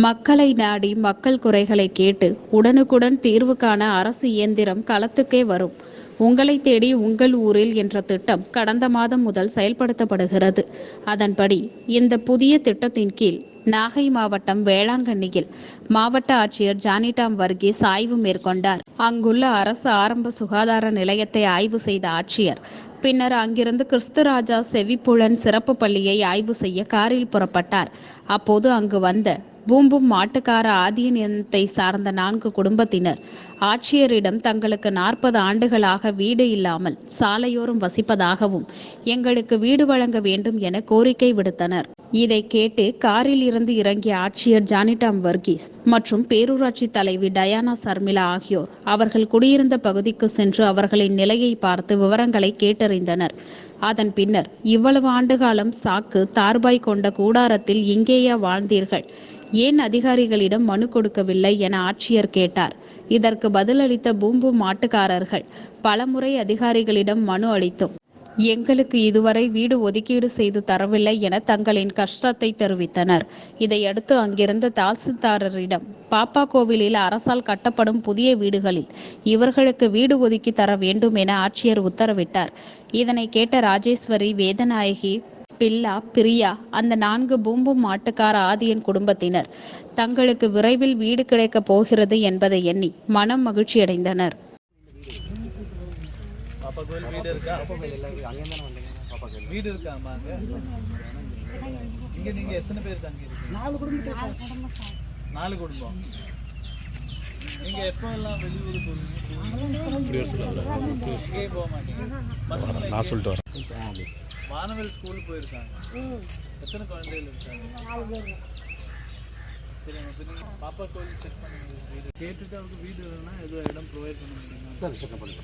மக்களை நாடி மக்கள் குறைகளை கேட்டு உடனுக்குடன் தீர்வு காண அரசு இயந்திரம் களத்துக்கே வரும். உங்களை தேடி உங்கள் ஊரில் என்ற திட்டம் கடந்த மாதம் முதல் செயல்படுத்தப்படுகிறது. அதன்படி இந்த புதிய திட்டத்தின் கீழ் நாகை மாவட்டம் வேளாங்கண்ணியில் மாவட்ட ஆட்சியர் ஜானிடாம் வர்கீஸ் ஆய்வு மேற்கொண்டார். அங்குள்ள அரசு ஆரம்ப சுகாதார நிலையத்தை ஆய்வு செய்த ஆட்சியர் பின்னர் அங்கிருந்து கிறிஸ்துராஜா செவிப்புலன் சிறப்பு பள்ளியை ஆய்வு செய்ய காரில் புறப்பட்டார். அப்போது அங்கு வந்த பூம்பும் மாட்டுக்கார ஆதீனத்தை சார்ந்த நான்கு குடும்பத்தினர். ஆட்சியரிடம் தங்களுக்கு நாற்பது ஆண்டுகளாக வீடு இல்லாமல் சாலையோரம் வசிப்பதாகவும் எங்களுக்கு வீடு வழங்க வேண்டும் என கோரிக்கை விடுத்தனர். இதை கேட்டு காரில் இருந்து இறங்கிய ஆட்சியர் ஜானிடாம் வர்கீஸ் மற்றும் பேரூராட்சி தலைவி டயானா சர்மிளா ஆகியோர் அவர்கள் குடியிருந்த பகுதிக்கு சென்று அவர்களின் நிலையை பார்த்து விவரங்களை கேட்டறிந்தனர். அதன் பின்னர் இவ்வளவு ஆண்டுகாலம் சாக்கு தார்பாய் கொண்ட கூடாரத்தில் இங்கேயா வாழ்ந்தீர்கள். ஏன் அதிகாரிகளிடம் மனு கொடுக்கவில்லை என ஆட்சியர் கேட்டார். இதற்கு பதிலளித்த பூம்பு மாட்டுக்காரர்கள் பலமுறை அதிகாரிகளிடம் மனு அளித்தோம். எங்களுக்கு இதுவரை வீடு ஒதுக்கீடு செய்து தரவில்லை என தங்களின் கஷ்டத்தை தெரிவித்தனர். இதையடுத்து அங்கிருந்த தாசில்தாரரிடம் பாப்பா கோவிலில் அரசால் கட்டப்படும் புதிய வீடுகளில் இவர்களுக்கு வீடு ஒதுக்கி தர வேண்டும் என ஆட்சியர் உத்தரவிட்டார். இதனை கேட்ட ராஜேஸ்வரி வேதநாயகி பில்லா பிரியா அந்த நான்கு பூம்பு மாட்டுக்கார ஆதியன் குடும்பத்தினர். தங்களுக்கு விரைவில் வீடு கிடைக்கப் போகிறது என்பதை எண்ணி மனம் மகிழ்ச்சியடைந்தனர். நாலு குடும்பம். நீங்க எப்போ எல்லாம் வெளியூர் போவீங்க? நான் சொல்லிட்டு வரேன். மாணவர் ஸ்கூல் போயிருக்காங்க. எத்தனை குழந்தைகள் இருக்காங்க? சரி இப்போ நீங்க பாப்பா கோயில் செக் பண்ணுங்க. வீடு கேட்டுட்டு அவருக்கு வீடு வேணும்னா எதுவும் இடம் ப்ரொவைட் பண்ண முடியுமா? சரி சரி பண்ணுங்க